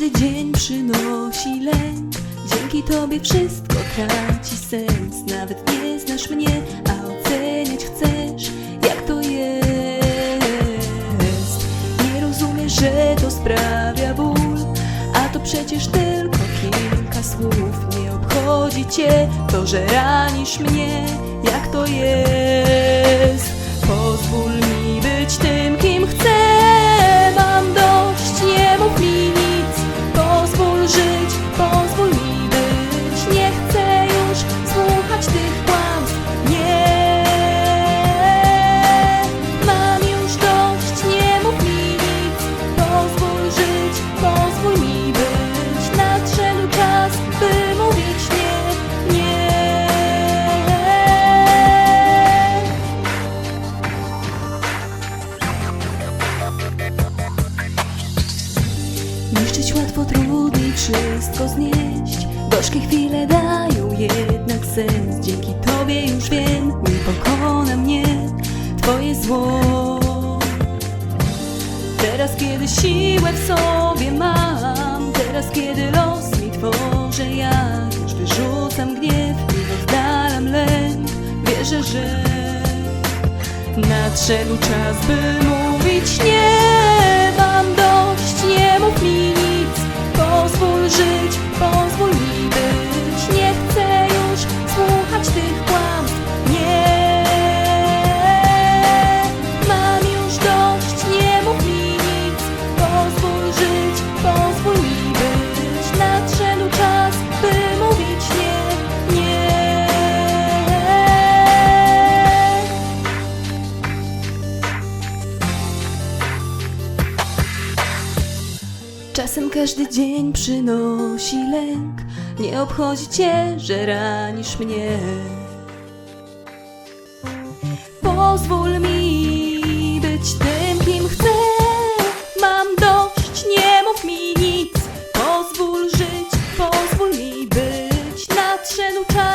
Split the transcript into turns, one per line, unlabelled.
Każdy dzień przynosi lęk. Dzięki tobie wszystko traci sens. Nawet nie znasz mnie, a oceniać chcesz Jak to jest. Nie rozumiesz, że to sprawia ból A to przecież tylko kilka słów. Nie obchodzi cię to, że ranisz mnie. Jak to jest? Łatwo, trudniej wszystko znieść. Gorzkie chwile dają jednak sens. Dzięki Tobie już wiem, nie pokona mnie Twoje zło. Teraz kiedy siłę w sobie mam Teraz kiedy los mi tworzy ja Już wyrzucam gniew i oddalam lęk Wierzę, że Nadszedł czas, by mówić nie Czasem każdy dzień przynosi lęk. Nie obchodzi cię, że ranisz mnie. Pozwól mi być tym, kim chcę. Mam dość, nie mów mi nic. Pozwól żyć, pozwól mi być. Nadszedł czas